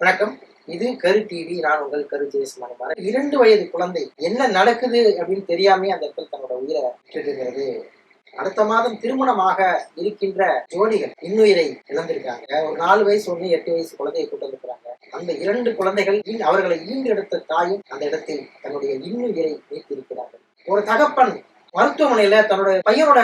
வணக்கம். இது கரு டிவி நான் உங்கள் கரு ஜெயசுமாரி இரண்டு வயது குழந்தை என்ன நடக்குது அப்படின்னு தெரியாமே அந்த இடத்துல தன்னோட உயிரை விட்டுருக்கிறது அடுத்த மாதம் திருமணமாக இருக்கின்ற ஜோடிகள் இன்னுயிரை இழந்திருக்காங்க. ஒரு நாலு வயசு ஒண்ணு எட்டு வயசு குழந்தையை கூட்டு வந்திருக்கிறாங்க. அந்த இரண்டு குழந்தைகள் அவர்களை அவர்களை ஈண்டெடுத்த தாயும் அந்த இடத்தில் தன்னுடைய இன்னுயிரை நீக்கியிருக்கிறார்கள் ஒரு தகப்பன் மருத்துவமனையில தன்னோட பையனோட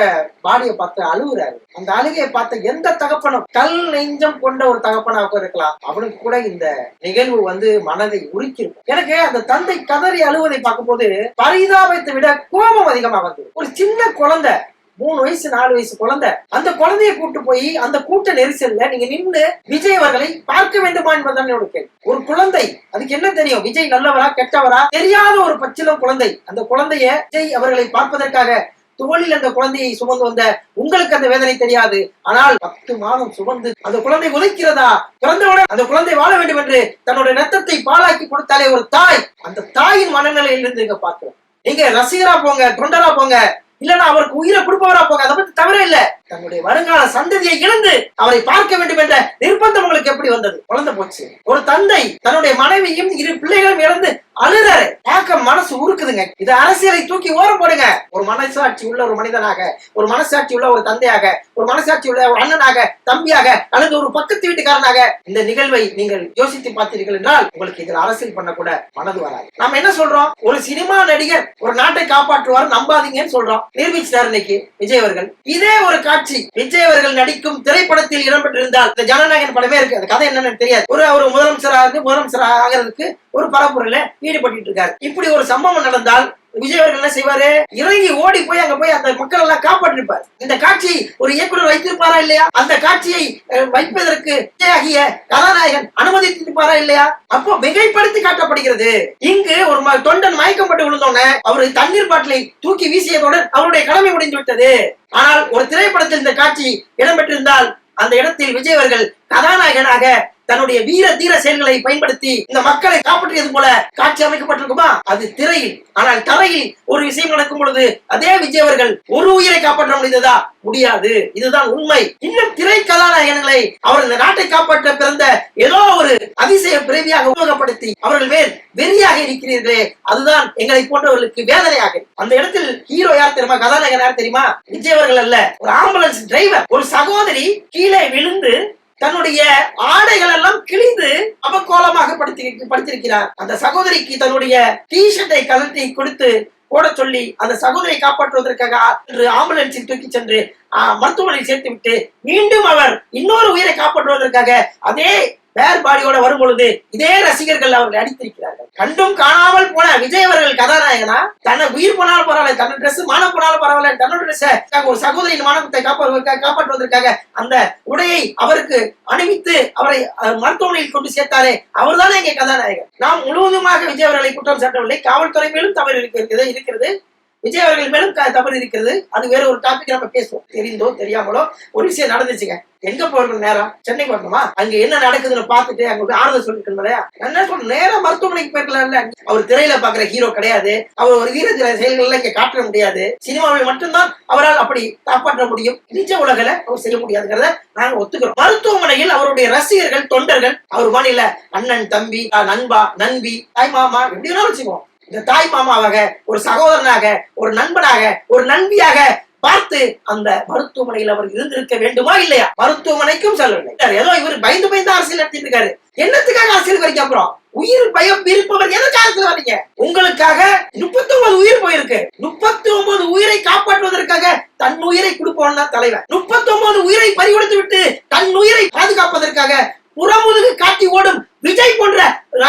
பாடியை பார்த்து அழுகுறாரு. அந்த அழுகையை பார்த்த எந்த தகப்பனும் கல் நெஞ்சம் கொண்ட ஒரு தகப்பனாக இருக்கலாம். அவனுக்கு கூட இந்த நிகழ்வு வந்து மனதை உருக்கிருக்கும். எனக்கு அந்த தந்தை கதறி அழுவதை பார்க்கும்போது பரிதாபத்தை விட கோபம் அதிகமா வந்தது. ஒரு சின்ன குழந்தை மூணு வயசு நாலு வயசு குழந்தை. அந்த குழந்தைய கூட்டு போய் அந்த கூட்ட நெரிசல்ல நீங்க நின்னு விஜய் அவர்களை பார்க்க வேண்டுமா என்பதுதான் என்னோட கேள்வி. ஒரு குழந்தை அதுக்கு என்ன தெரியும்? விஜய் நல்லவரா கெட்டவரா? தெரியாத ஒரு பச்சிலம் குழந்தை. அந்த குழந்தைய விஜய் அவர்களை பார்ப்பதற்காக தோளில் அந்த குழந்தையை சுமந்து வந்த உங்களுக்கு அந்த வேதனை தெரியாது. ஆனால் பத்து மாதம் சுமந்து அந்த குழந்தை உதைக்கிறதா? பிறந்தவுடன் அந்த குழந்தை வாழ வேண்டும் என்று தன்னோட ரத்தத்தை பாழாக்கி கொடுத்தாலே ஒரு தாய். அந்த தாயின் மனநிலையிலிருந்து இங்க பார்க்கிறோம். நீங்க ரசிகரா போங்க தொண்டரா போங்க. இல்லைன்னா அவருக்கு உயிரை கொடுப்பவரா போங்க. அதை பத்தி தவிர இல்லை. தன்னுடைய வருங்கால சந்ததியை இழந்து அவரை பார்க்க வேண்டும் என்ற நிர்பந்தம் உங்களுக்கு எப்படி வந்தது? குழந்தை போச்சு. ஒரு தந்தை தன்னுடைய மனைவியும் இரு பிள்ளைகளும் இழந்து அழுறாரு பார்க்க மனசு உருக்குதுங்க. இது அரசியலை தூக்கி ஓரம் போடுங்க. ஒரு மனசாட்சி உள்ள ஒரு மனிதனாக ஒரு மனசாட்சி உள்ள ஒரு தந்தையாக ஒரு மனசாட்சி உள்ள ஒரு அண்ணனாக தம்பியாக அல்லது ஒரு பக்கத்து வீட்டுக்காரனாக இந்த நிகழ்வை நீங்கள் யோசித்து பார்த்தீர்கள் என்றால் உங்களுக்கு இதில் அரசியல் பண்ண கூட மனது வராது. நாம என்ன சொல்றோம்? ஒரு சினிமா நடிகர் ஒரு நாட்டை காப்பாற்றுவார் நம்பாதீங்கன்னு சொல்றோம். நிரூபிச்சிட்டார் இன்னைக்கு விஜய் அவர்கள். இதே ஒரு காட்சி. விஜய் அவர்கள் நடிக்கும் திரைப்படத்தில் இடம்பெற்றிருந்தால் இந்த ஜனநாயகன் படமே இருக்கு. அந்த கதை என்னன்னு தெரியாது. ஒரு அவர் முதலமைச்சராக இருந்து முதலமைச்சர் ஆகிறதுக்கு ஒரு பரப்புரையில ஈடுபட்டு இருக்காரு இப்படி ஒரு சம்பவம் நடந்தால் விஜய் அவர்கள் என்ன செய்வாரு? இறங்கி ஓடி போய் அங்க போய் அந்த மக்கள் எல்லாம் காப்பாற்றிருப்பார் இந்த காட்சி ஒரு இயக்குனர் வைத்திருப்பாரா இல்லையா? அந்த காட்சியை வைப்பதற்கு ஆகிய கதாநாயகன் அனுமதித்திருப்பாரா இல்லையா? அப்போ மிகைப்படுத்தி காட்டப்படுகிறது. இங்கு ஒரு ம- தொண்டன் மயக்கப்பட்டு விழுந்தோடனே அவர் தண்ணீர் பாட்டிலை தூக்கி வீசியதுடன் அவருடைய கடமை முடிந்து விட்டது. ஆனால் ஒரு திரைப்படத்தில் இந்த காட்சி இடம்பெற்றிருந்தால் அந்த இடத்தில் விஜய் அவர்கள் கதாநாயகனாக தன்னுடைய வீர தீர செயல்களை பயன்படுத்தி இந்த மக்களை காப்பாற்றியது போல காட்சி அமைக்கப்பட்டிருக்குமா? அது திரையில். ஆனால் தரையில் ஒரு விஷயம் நடக்கும் பொழுது அதே விஜய் அவர்கள் ஒரு உயிரை காப்பாற்ற முடிந்ததா? முடியாது. இதுதான் உண்மை. இன்னும் திரை கதாநாயகன்களை அவர் இந்த நாட்டை காப்பாற்ற பிறந்த ஏதோ ஒரு அதிசய பிறவியாக உபயோகப்படுத்தி அவர்கள் மேல் வெறியாக இருக்கிறீர்களே அதுதான் எங்களை போன்றவர்களுக்கு வேதனையாக அந்த இடத்தில் ஹீரோ யார் தெரியுமா? கதாநாயகன் யார் தெரியுமா? விஜய் அவர்கள் அல்ல. ஒரு ஆம்புலன்ஸ் டிரைவர் ஒரு சகோதரி கீழே விழுந்து தன்னுடைய ஆடைகள் எல்லாம் கிழிந்து அபக்கோலமாக படுத்தி படுத்திருக்கிறார். அந்த சகோதரிக்கு தன்னுடைய டீஷர்ட்டை கலட்டி கொடுத்து போட சொல்லி அந்த சகோதரியை காப்பாற்றுவதற்காக ஆம்புலன்ஸில் தூக்கி சென்று மருத்துவமனையில் சேர்த்து விட்டு மீண்டும் அவர் இன்னொரு உயிரை காப்பாற்றுவதற்காக அதே பேர் பாடியோட வரும் பொழுது இதே ரசிகர்கள் அவர்களை அடித்திருக்கிறார்கள். கண்டும் காணாமல் போன விஜய் அவர்கள் கதாநாயகனா? தன்னை உயிர் போனாலும் பரவாயில்ல தன்னோட ட்ரெஸ் மானம் போனாலும் பரவாயில்ல தன்னோட ட்ரெஸ் ஒரு சகோதரியின் மானத்தை காப்பாற்றுவதற்காக காப்பாற்றுவதற்காக அந்த உடையை அவருக்கு அணிவித்து அவரை மருத்துவமனையில் கொண்டு சேர்த்தாரே அவர்தானே இங்கே கதாநாயகன். நாம் முழுவதுமாக விஜய் அவர்களை குற்றம் சாட்டவில்லை. காவல்துறை மேலும் தவறு இருக்கிறது இருக்கிறது விஜய் அவர்கள் மேலும் தவறு இருக்கிறது. அது வேற ஒரு டாபிக் நம்ம பேசுவோம். தெரிந்தோ தெரியாமலோ ஒரு விஷயம் நடந்துச்சுங்க. எங்க போகணும் நேரம்? சென்னைக்கு வரணுமா? அங்க என்ன நடக்குதுன்னு பாத்துட்டு அங்க போய் ஆறுதல் சொல்லிருக்கணும் இல்லையா? என்ன சொல்றேன் நேரா மருத்துவமனைக்கு போயிருக்கலாம்ல. அவர் திரையில பாக்குற ஹீரோ கிடையாது. அவர் ஒரு வீர தீர இங்க காட்ட முடியாது. சினிமாவில் மட்டும்தான் அவரால் அப்படி காப்பாற்ற முடியும். நிஜ உலகில அவர் செய்ய முடியாதுங்கிறத நாங்க ஒத்துக்கிறோம். மருத்துவமனையில் அவருடைய ரசிகர்கள் தொண்டர்கள் அவர் மாநில அண்ணன் தம்பி அஹ், நண்பா நண்பி தாய் மாமா எப்படி வேணாலும் வச்சுக்குவோம். இந்த தாய் மாமாவாக ஒரு சகோதரனாக ஒரு நண்பனாக ஒரு நண்பியாக பார்த்து அந்த மருத்துவமனையில் அவர் இருந்திருக்க வேண்டுமா இல்லையா? மருத்துவமனைக்கும் செல்லவில்லை. ஏதோ இவர் பயந்து பயந்து அரசியல் நடத்திட்டு இருக்காரு என்னத்துக்காக அரசியல் வரைக்கும் அப்புறம்? உயிர் பயம் இருப்பவர் எந்த அரசியல் வரீங்க? உங்களுக்காக முப்பத்தி ஒன்பது உயிர் போயிருக்கு. முப்பத்தி ஒன்பது உயிரை காப்பாற்றுவதற்காக தன் உயிரை கொடுப்பவன் தான் தலைவன். முப்பத்தி ஒன்பது உயிரை பறிகொடுத்து விட்டு தன் உயிரை பாதுகாப்பதற்காக புறமுதுகு காட்டி ஓடும் விஜய் போன்ற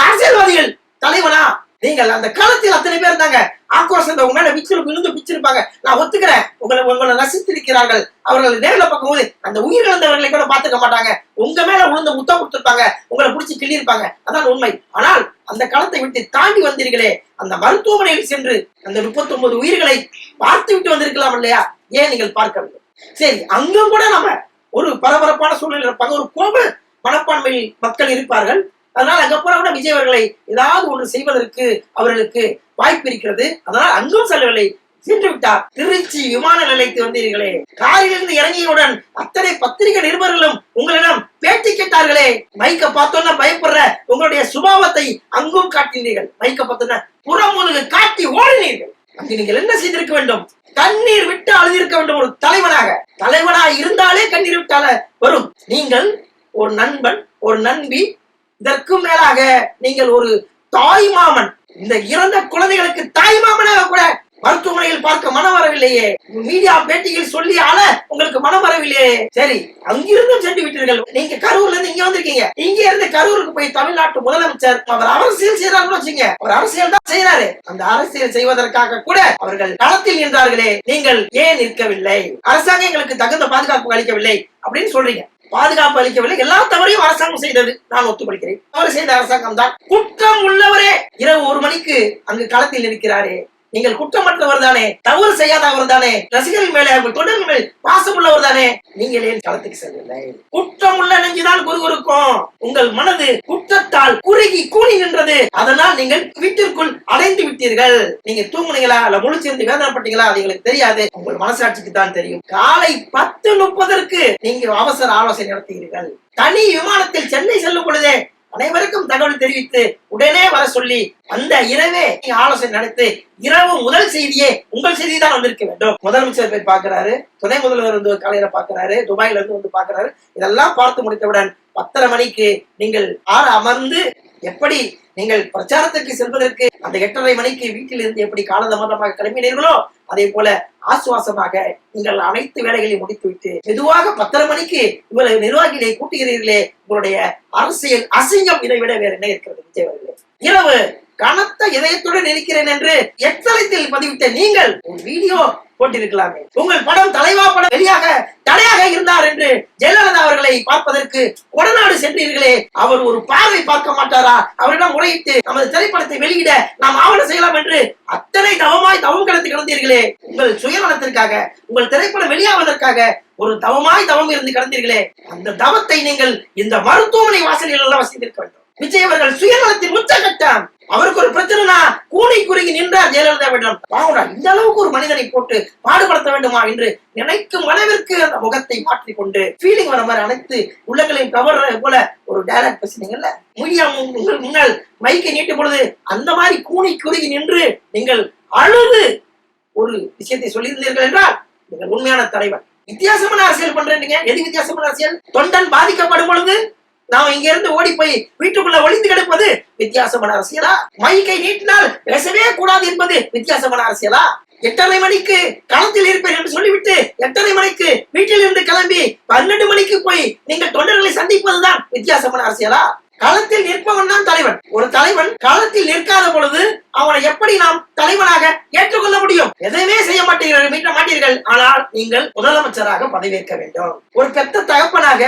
அரசியல்வாதிகள் தலைவனா? நீங்கள் அந்த காலத்தில் அத்தனை பேர் இருந்தாங்க ஆக்ரோஷம் உங்க மேல பிச்சிரு விழுந்து பிச்சிருப்பாங்க. நான் ஒத்துக்கிறேன். உங்களை உங்களை ரசித்திருக்கிறார்கள் அவர்கள் நேர்ல பார்க்கும்போது அந்த உயிர் இழந்தவர்களை கூட பார்த்துக்க மாட்டாங்க. உங்க மேல விழுந்து முத்தம் கொடுத்துருப்பாங்க. உங்களை பிடிச்சி கிள்ளியிருப்பாங்க. அதான் உண்மை. ஆனால் அந்த காலத்தை விட்டு தாண்டி வந்தீர்களே. அந்த மருத்துவமனையில் சென்று அந்த முப்பத்தி ஒன்பது உயிர்களை பார்த்து விட்டு வந்திருக்கலாம் இல்லையா? ஏன் நீங்கள் பார்க்கவில்லை சரி அங்கும் கூட நம்ம ஒரு பரபரப்பான சூழ்நிலை இருப்பாங்க. ஒரு கோப மனப்பான்மையில் மக்கள் இருப்பார்கள். அதனால் அங்க போன கூட விஜய் அவர்களை ஏதாவது ஒன்று செய்வதற்கு அவர்களுக்கு வாய்ப்பு இருக்கிறது. அதனால் அங்கும் செல்லவில்லை. சென்று விட்டார். திருச்சி விமான நிலையத்தில் வந்தீர்களே. காரிலிருந்து இறங்கியவுடன் அத்தனை பத்திரிகை நிருபர்களும் உங்களிடம் பேட்டி கேட்டார்களே. மைக்க பார்த்தோன்னா பயப்படுற உங்களுடைய சுபாவத்தை அங்கும் காட்டினீர்கள். மைக்க பார்த்தோன்னா புறமுழுகு காட்டி ஓடினீர்கள். அங்கு நீங்கள் என்ன செய்திருக்க வேண்டும்? கண்ணீர் விட்டு அழுதிருக்க வேண்டும் ஒரு தலைவனாக. தலைவனாக இருந்தாலே கண்ணீர் விட்டால வரும். நீங்கள் ஒரு நண்பன் ஒரு நண்பி இதற்கும் மேலாக நீங்கள் ஒரு தாய் மாமன் இந்த இறந்த குழந்தைகளுக்கு தாய் மாமனாக கூட மருத்துவமனையில் பார்க்க மனம் வரவில்லையே. மீடியா பேட்டியில் சொல்லி ஆள உங்களுக்கு மனம் வரவில்லையே. சரி அங்கிருந்தும் சென்று விட்டீர்கள். நீங்க கரூர்ல இருந்து இங்க வந்திருக்கீங்க. இங்க இருந்து கரூருக்கு போய் தமிழ்நாட்டு முதலமைச்சர் அவர் அரசியல் செய்யறாருன்னு வச்சுங்க அவர் அரசியல் தான் செய்யறாரு அந்த அரசியல் செய்வதற்காக கூட அவர்கள் களத்தில் நின்றார்களே. நீங்கள் ஏன் நிற்கவில்லை? அரசாங்கம் எங்களுக்கு தகுந்த பாதுகாப்பு அளிக்கவில்லை அப்படின்னு சொல்றீங்க. பாதுகாப்பு அளிக்கவில்லை. எல்லா தவறையும் அரசாங்கம் செய்தது. நான் ஒத்துக்கொள்கிறேன். தவறு செய்த அரசாங்கம் தான். குற்றம் உள்ளவரே. இரவு ஒரு மணிக்கு அங்கு களத்தில் இருக்கிறாரே. நீங்கள் குற்றமற்றவர் தானே தவறு செய்யாதவர் தானே ரசிகர்கள் மேலே உங்கள் தொடர்கள் மேல் பாசம் உள்ளவர் தானே. நீங்கள் ஏன் களத்துக்கு செல்லவில்லை குற்றம் உள்ள நெஞ்சுதான் குறுகுறுக்கும் உங்கள் மனது குற்றத்தால் குறுகி கூணி நின்றது. அதனால் நீங்கள் வீட்டிற்குள் அடைந்து விட்டீர்கள். நீங்க தூங்குனீங்களா? அல்ல முழிச்சிருந்து வேதனைப்பட்டீங்களா? அது எங்களுக்கு தெரியாது. உங்கள் மனசாட்சிக்கு தான் தெரியும். காலை பத்து முப்பதற்கு நீங்க அவசர ஆலோசனை நடத்துகிறீர்கள். தனி விமானத்தில் சென்னை செல்லும் பொழுதே அனைவருக்கும் தகவல் தெரிவித்து உடனே வர சொல்லி அந்த இரவே ஆலோசனை நடத்தி. இரவு முதல் செய்தியே உங்கள் செய்தி தான் வந்திருக்க வேண்டும். முதலமைச்சர் போய் பாக்குறாரு துணை முதல்வர் வந்து காலையில பாக்குறாரு துபாயில இருந்து வந்து பாக்குறாரு இதெல்லாம் பார்த்து முடித்தவுடன் பத்தரை மணிக்கு நீங்கள் ஆற அமர்ந்து எப்படி நீங்கள் பிரச்சாரத்திற்கு செல்வதற்கு அந்த எட்டரை மணிக்கு வீட்டில் இருந்து எப்படி காலதாமதமாக கிளம்பினீர்களோ அதே போல ஆசுவாசமாக நீங்கள் அனைத்து வேலைகளையும் முடித்துவிட்டு மெதுவாக பத்தரை மணிக்கு இவ்வளவு நிர்வாகிகளை கூட்டுகிறீர்களே உங்களுடைய அரசியல் அசிங்கம் இதை விட வேற என்ன இருக்கிறது விஜய் அவர்களே? இரவு கனத்த இதயத்துடன் இருக்கிறேன் என்று எத்தலத்தில் பதிவிட்ட நீங்கள் ஒரு வீடியோ போட்டிருக்கலாமே உங்கள் படம் தலைவா படம் வெளியாக தடையாக இருந்தார் என்று ஜெயலலிதா அவர்களை பார்ப்பதற்கு கொடநாடு சென்றீர்களே. அவர் ஒரு பார்வை பார்க்க மாட்டாரா? அவரிடம் முறையிட்டு நமது திரைப்படத்தை வெளியிட நாம் ஆவணம் செய்யலாம் என்று அத்தனை தவமாய் தவம் கடந்து கிடந்தீர்களே. உங்கள் சுயநலத்திற்காக உங்கள் திரைப்படம் வெளியாவதற்காக ஒரு தவமாய் தவம் இருந்து கிடந்தீர்களே. அந்த தவத்தை நீங்கள் இந்த மருத்துவமனை வாசலில் எல்லாம் வசித்திருக்க வேண்டும். விஜய் அவர்கள் சுயநலத்தின் உச்சகட்டம். அவருக்கு ஒரு பிரச்சனைனா கூனி குறுகி நின்றார் ஜெயலலிதாவிடம் பாவடா இந்த அளவுக்கு ஒரு மனிதனை போட்டு பாடுபடுத்த வேண்டுமா என்று நினைக்கும் அளவிற்கு அந்த முகத்தை மாற்றிக்கொண்டு ஃபீலிங் வர மாதிரி அனைத்து உள்ளங்களையும் கவர்ற போல ஒரு டைலாக் பேசினீங்கல்ல? முய்யா உங்கள் முன்னால் மைக்கை நீட்டும் பொழுது அந்த மாதிரி கூனி குறுகி நின்று நீங்கள் அழுது ஒரு விஷயத்தை சொல்லியிருந்தீர்கள் என்றால் நீங்கள் உண்மையான தலைவர் வித்தியாசமான அரசியல் பண்றீங்க. எது வித்தியாசமான அரசியல்? தொண்டன் பாதிக்கப்படும் பொழுது நாம இங்க இருந்து ஓடி போய் வீட்டுக்குள்ள ஒளிந்து கிடப்பது வித்தியாசமான அரசியலா? மைக்கை நீட்டினால் பேசவே கூடாது என்பது வித்தியாசமான அரசியலா? எட்டரை மணிக்கு களத்தில் இருப்பேன் என்று சொல்லிவிட்டு எட்டரை மணிக்கு வீட்டில் இருந்து கிளம்பி பன்னெண்டு மணிக்கு போய் நீங்கள் தொண்டர்களை சந்திப்பதுதான் வித்தியாசமான அரசியலா? களத்தில் நிற்பவன் தான் தலைவன். ஒரு தலைவன் களத்தில் நிற்காத பொழுது அவனை எப்படி நாம் தலைவனாக ஏற்றுக்கொள்ள முடியும்? எதையுமே செய்ய மாட்டீர்கள் மீட்ட மாட்டீர்கள். ஆனால் நீங்கள் முதலமைச்சராக பதவியேற்க வேண்டும். ஒரு பெத்த தகப்பனாக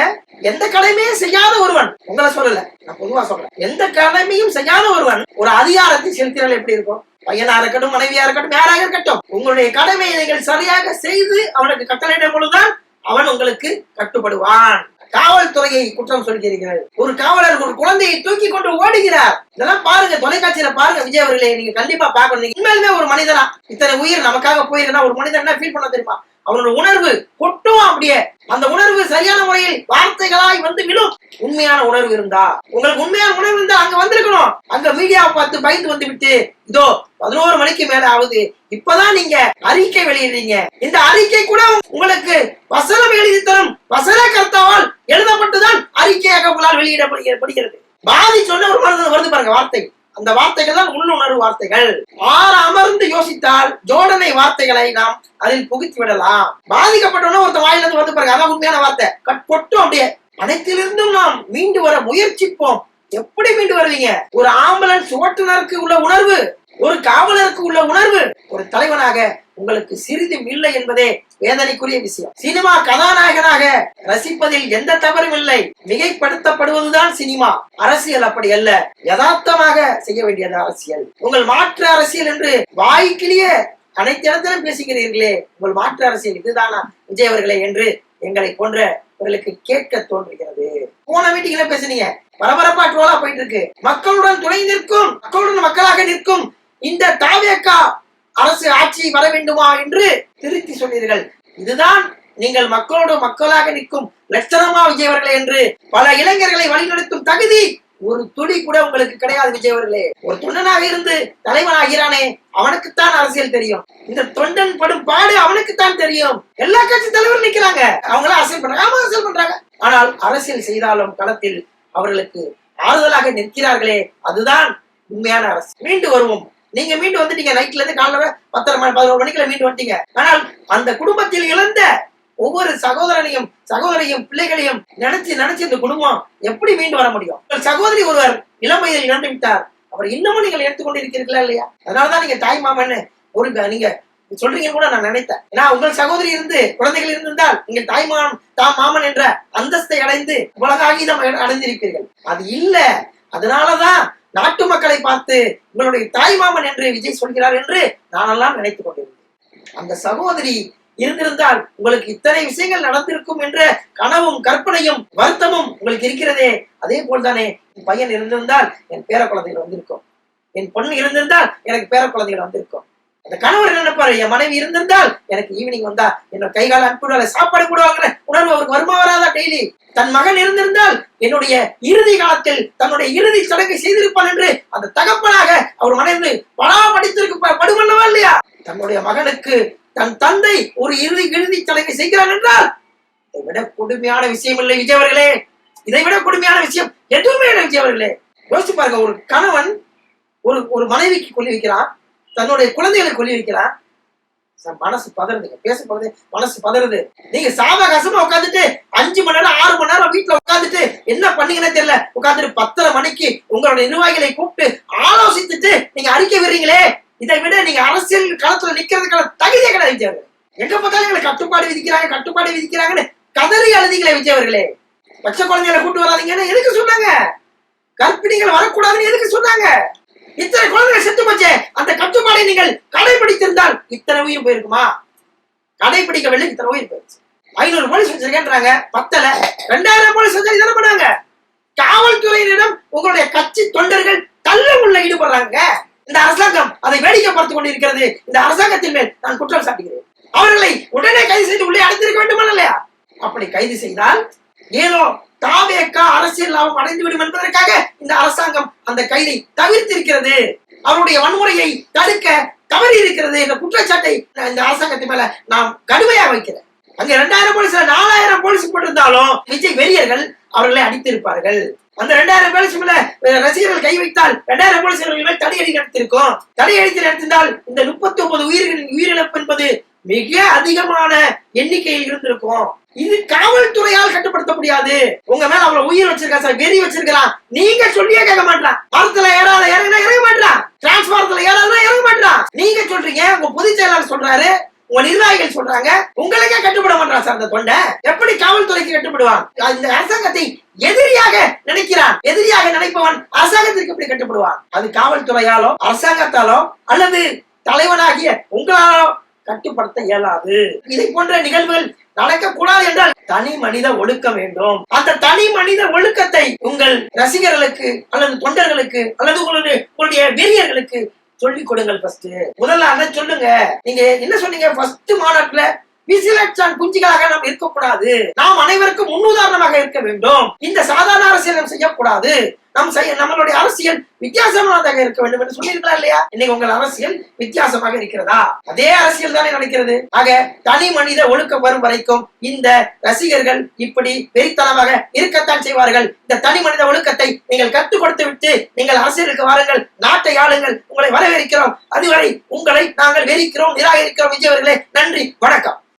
எந்த கடமையே செய்யாத ஒருவன் உங்களை சொல்லல நான் பொதுவா சொல்றேன். எந்த கடமையும் செய்யாத ஒருவன் ஒரு அதிகாரத்தை செலுத்தினால் எப்படி இருக்கும்? பையனா இருக்கட்டும் மனைவியா இருக்கட்டும் யாராக இருக்கட்டும் உங்களுடைய கடமையை நீங்கள் சரியாக செய்து அவனுக்கு கட்டளையிடும் பொழுதுதான் அவன் உங்களுக்கு கட்டுப்படுவான். காவல்துறையை குற்றம் சொல்கிறீர்கள். ஒரு காவலர் ஒரு குழந்தையை தூக்கி கொண்டு ஓடுகிறார். இதெல்லாம் பாருங்க தொலைக்காட்சியில பாருங்க விஜய் அவர்களே நீங்க கண்டிப்பா பாக்கணும் நீங்க உண்மையிலுமே ஒரு மனிதனா இத்தனை உயிர் நமக்காக போயிருந்தா ஒரு மனிதன் என்ன ஃபீல் பண்ண தெரியுமா? அவனோட உணர்வு கொட்டும் அப்படியே. அந்த உணர்வு சரியான முறையில் வார்த்தைகளாய் வந்து விழும். உண்மையான உணர்வு இருந்தா உங்களுக்கு உண்மையான உணர்வு இருந்தா அங்க வந்திருக்கணும். அங்க மீடியாவை பார்த்து பயந்து வந்து விட்டு இதோ பதினோரு மணிக்கு மேல ஆகுது இப்பதான் நீங்க அறிக்கை வெளியிடுறீங்க. இந்த அறிக்கை கூட உங்களுக்கு வசனம் எழுதி தரும். வசன கர்த்தாவால் எழுதப்பட்டுதான் அறிக்கையாக உங்களால் வெளியிடப்படுகிறது பாதி சொன்ன ஒரு மனிதன் வருது பாருங்க வார்த்தை அந்த வார்த்தைகள் தான் உள்ளுணர்வு வார்த்தைகள். ஆற அமர்ந்து யோசித்தால் ஜோடனை வார்த்தைகளை நாம் அதில் புகுத்தி விடலாம். பாதிக்கப்பட்டவன ஒருத்த வாயில இருந்து வந்து பாருங்க அதான் உண்மையான வார்த்தை. கட் கொட்டும் அப்படியே. அனைத்திலிருந்தும் நாம் மீண்டு வர முயற்சிப்போம். எப்படி மீண்டு வருவீங்க? ஒரு ஆம்புலன்ஸ் ஓட்டுநருக்கு உள்ள உணர்வு ஒரு காவலருக்கு உள்ள உணர்வு ஒரு தலைவனாக உங்களுக்கு சிறிதும் இல்லை என்பதே வேதனைக்குரிய விஷயம். சினிமா கதாநாயகனாக ரசிப்பதில் எந்த தவறும் இல்லை. மிகைப்படுத்தப்படுவதுதான் சினிமா. அரசியல் அப்படி அல்ல. யதார்த்தமாக செய்ய வேண்டியது அரசியல். உங்கள் மாற்று அரசியல் என்று வாய்க்கிலேயே அனைத்து இடத்திலும் பேசுகிறீர்களே. உங்கள் மாற்று அரசியல் இதுதானா? விஜய் அவர்களே என்று எங்களை போன்றவர்களுக்கு கேட்க தோன்றுகிறது. போன மீட்டிங்ல பேசுனீங்க. பரபரப்பா ட்ரோலா போயிட்டு இருக்கு. மக்களுடன் துணை நிற்கும் மக்களுடன் மக்களாக நிற்கும் இந்த தாவேக்கா அரசு ஆட்சி வர வேண்டுமா என்று திருத்தி சொன்னீர்கள். இதுதான் நீங்கள் மக்களோடு மக்களாக நிற்கும் லட்சணமா விஜயவர்களே என்று பல இளைஞர்களை வழிநடத்தும் தகுதி ஒரு துளி கூட உங்களுக்கு கிடையாது விஜயவர்களே ஒரு தொண்டனாக இருந்து தலைவன் ஆகிறானே அவனுக்குத்தான் அரசியல் தெரியும். இந்த தொண்டன் படும் பாடு அவனுக்குத்தான் தெரியும். எல்லா கட்சி தலைவரும் நிக்கிறாங்க. அவங்கள அரசியல் பண்றாங்க. ஆமா அரசியல் பண்றாங்க. ஆனால் அரசியல் செய்தாலும் களத்தில் அவர்களுக்கு ஆறுதலாக நிற்கிறார்களே. அதுதான் உண்மையான அரசு. மீண்டு வருவோம். நீங்க மீண்டு வந்துட்டீங்க நைட்ல இருந்து காலைல பத்தரை மணி பதினோரு மணிக்குள்ள மீண்டு வந்துட்டீங்க. ஆனால் அந்த குடும்பத்தில் இழந்த ஒவ்வொரு சகோதரனையும் சகோதரையும் பிள்ளைகளையும் நினைச்சு நினைச்சு இந்த குடும்பம் எப்படி மீண்டு வர முடியும்? உங்கள் சகோதரி ஒருவர் இளம் வயதில் இழந்து விட்டார். அவர் இன்னமும் நீங்கள் எடுத்துக்கொண்டு இருக்கிறீர்களா இல்லையா? அதனாலதான் நீங்க தாய் மாமன்னு ஒரு நீங்க சொல்றீங்க கூட நான் நினைத்தேன். ஏன்னா உங்கள் சகோதரி இருந்து குழந்தைகள் இருந்திருந்தால் நீங்கள் தாய் மாமன் மாமன் என்ற அந்தஸ்தை அடைந்து உலக ஆகிதம் அடைந்திருப்பீர்கள் அது இல்ல. அதனாலதான் நாட்டு மக்களை பார்த்து உங்களுடைய தாய் மாமன் என்று விஜய் சொல்கிறார் என்று நானெல்லாம் நினைத்துக் கொண்டிருந்தேன். அந்த சகோதரி இருந்திருந்தால் உங்களுக்கு இத்தனை விஷயங்கள் நடந்திருக்கும் என்ற கனவும் கற்பனையும் வருத்தமும் உங்களுக்கு இருக்கிறதே. அதே போல்தானே என் பையன் இருந்திருந்தால் என் பேர குழந்தைகள் வந்திருக்கும். என் பொண்ணு இருந்திருந்தால் எனக்கு பேர குழந்தைகள் வந்திருக்கும். அந்த கணவர் நினைப்பாரு? என் மனைவி இருந்திருந்தால் எனக்கு ஈவினிங் வந்தா என்னோட கைகால அனுப்பிடுவாங்க சாப்பாடு கூட வாங்குற உணர்வு அவருக்கு வருமா வராதா டெய்லி தன் மகன் இருந்திருந்தால் என்னுடைய இறுதி காலத்தில் தன்னுடைய இறுதி சடங்கை செய்திருப்பான் என்று அந்த தகப்பனாக அவர் மனைவி படா படித்திருக்கு படுமல்லவா இல்லையா? தன்னுடைய மகனுக்கு தன் தந்தை ஒரு இறுதி இறுதி சடங்கை செய்கிறார் என்றால் இதை விட கொடுமையான விஷயம் இல்லை விஜய் அவர்களே. இதை விட கொடுமையான விஷயம் எதுவுமே இல்லை விஜய் அவர்களே. யோசிச்சு பாருங்க ஒரு கணவன் ஒரு ஒரு மனைவிக்கு கொல்லி வைக்கிறான் தன்னுடைய குழந்தைகளை கொல்லி வைக்கிறான் மனசு பதறுதுங்க. பேசப்படுது மனசு பதறுது. நீங்க சாவகாசமா உட்காந்துட்டு அஞ்சு மணி நேரம் ஆறு மணி நேரம் வீட்டுல உட்காந்துட்டு என்ன பண்ணீங்கன்னு தெரியல. உட்காந்துட்டு பத்தரை மணிக்கு உங்களோட நிர்வாகிகளை கூப்பிட்டு ஆலோசித்துட்டு நீங்க அறிக்கை விடுறீங்களே? இதை விட நீங்க அரசியல் களத்துல நிக்கிறதுக்கான தகுதியை கிடையாது எங்க பார்த்தாலும் எங்களை கட்டுப்பாடு விதிக்கிறாங்க கட்டுப்பாடு விதிக்கிறாங்கன்னு கதறி அழுதிங்களே விஜயவர்களே பச்சை குழந்தைகளை கூட்டு வராதீங்கன்னு எதுக்கு சொன்னாங்க? கற்பிணிகள் வரக்கூடாதுன்னு எதுக்கு சொன்னாங்க? இத்தனை குழந்தைகள் செத்து போச்சே? அந்த கட்டுப்பாடை நீங்கள் கடைபிடித்திருந்தால் இத்தனை உயிர் போயிருக்குமா? கடைபிடிக்கவில்லை இத்தனை உயிர் போயிருச்சு. ஐநூறு போலீஸ் வச்சிருக்கேன்றாங்க. பத்தல. ரெண்டாயிரம் போலீஸ் வச்சு என்ன பண்ணாங்க. காவல்துறையினரிடம் உங்களுடைய கட்சி தொண்டர்கள் தள்ள உள்ள ஈடுபடுறாங்க. இந்த அரசாங்கம் அதை வேடிக்கை பார்த்துக் கொண்டிருக்கிறது. இந்த அரசாங்கத்தின் மேல் நான் குற்றம் சாட்டுகிறேன். அவர்களை உடனே கைது செய்து உள்ளே அடைத்திருக்க வேண்டுமா இல்லையா? அப்படி கைது செய்தால் ஏதோ தாவேக்கா அரசியல் லாபம் அடைந்து விடும் என்பதற்காக இந்த அரசாங்கம் அந்த கைதை தவிர்த்திருக்கிறது. அவருடைய வன்முறையை தடுக்க தவறி இருக்கிறது என்ற குற்றச்சாட்டை நான் இந்த அரசாங்கத்தின் மேல நாம் கடுமையா வைக்கிறேன் அங்க இரண்டாயிரம் போலீஸ்ல நாலாயிரம் போலீஸ் போட்டிருந்தாலும் விஜய் வெறியர்கள் அவர்களை அடித்திருப்பார்கள். அந்த ரெண்டாயிரம் போலீஸ் மேல ரசிகர்கள் கை வைத்தால் ரெண்டாயிரம் போலீஸ்கள் மேல் தடையடி நடத்திருக்கும். தடையடித்து நடத்தினால் இந்த முப்பத்தி ஒன்பது உயிர்களின் உயிரிழப்பு என்பது மிக அதிகமான எண்ணிக்கையில் இருந்திருக்கும். இது காவல்துறையால் கட்டுப்படுத்த முடியாது உங்க மேல அவ்வளவு உயிர் வச்சிருக்கா சார்? வெறி வச்சிருக்கலாம் நீங்க சொல்லியே கேட்க மாட்டான் மரத்துல ஏறாத இறங்கினா இறங்க மாட்டான் டிரான்ஸ்பாரத்துல ஏறாதான் இறங்க மாட்டான் நீங்க சொல்றீங்க உங்க பொதுச் செயலாளர் சொல்றாரு உங்க நிர்வாகிகள் சொல்றாங்க உங்களுக்கே கட்டுப்பட மாட்டான் சார் அந்த தொண்டை. எப்படி காவல்துறைக்கு கட்டுப்படுவான்? இந்த அரசாங்கத்தை எதிரியாக நினைக்கிறான். எதிரியாக நினைப்பவன் அரசாங்கத்திற்கு எப்படி கட்டுப்படுவான்? அது காவல்துறையாலோ அரசாங்கத்தாலோ அல்லது தலைவனாகிய உங்களாலோ கட்டுப்படுத்த இயலாது. இதை போன்ற நிகழ்வுகள் நடக்கக்கூடாது என்றால் தனி மனித ஒழுக்கம் வேண்டும். அந்த தனி மனித ஒழுக்கத்தை உங்கள் ரசிகர்களுக்கு அல்லது தொண்டர்களுக்கு அல்லது உங்களுடைய உங்களுடைய வீரியர்களுக்கு சொல்லிக் கொடுங்கள் ஃபர்ஸ்ட் முதல்ல அதை சொல்லுங்க. நீங்க என்ன சொன்னீங்க? ஃபர்ஸ்ட் மாநாட்டுல விசிலட்சான் குஞ்சுகளாக நாம் இருக்கக்கூடாது. நாம் அனைவருக்கும் முன்னுதாரணமாக இருக்க வேண்டும். இந்த சாதாரண அரசியலம் செய்யக்கூடாது. நம் செய்ய நம்மளுடைய அரசியல் வித்தியாசமானதாக இருக்க வேண்டும் என்று சொன்னீர்களா இல்லையா? இன்னைக்கு உங்கள் அரசியல் வித்தியாசமாக இருக்கிறதா? அதே அரசியல் தானே நடக்கிறது. ஆக தனி மனித ஒழுக்கம் வரும் வரைக்கும் இந்த ரசிகர்கள் இப்படி வெறித்தனமாக இருக்கத்தான் செய்வார்கள். இந்த தனி மனித ஒழுக்கத்தை நீங்கள் கற்றுக் கொடுத்து விட்டு நீங்கள் அரசியலுக்கு வாருங்கள். நாட்டை ஆளுங்கள். உங்களை வரவேற்கிறோம். அதுவரை உங்களை நாங்கள் வெறிக்கிறோம். நிராகரிக்கிறோம். விஜய் அவர்களே நன்றி. வணக்கம்.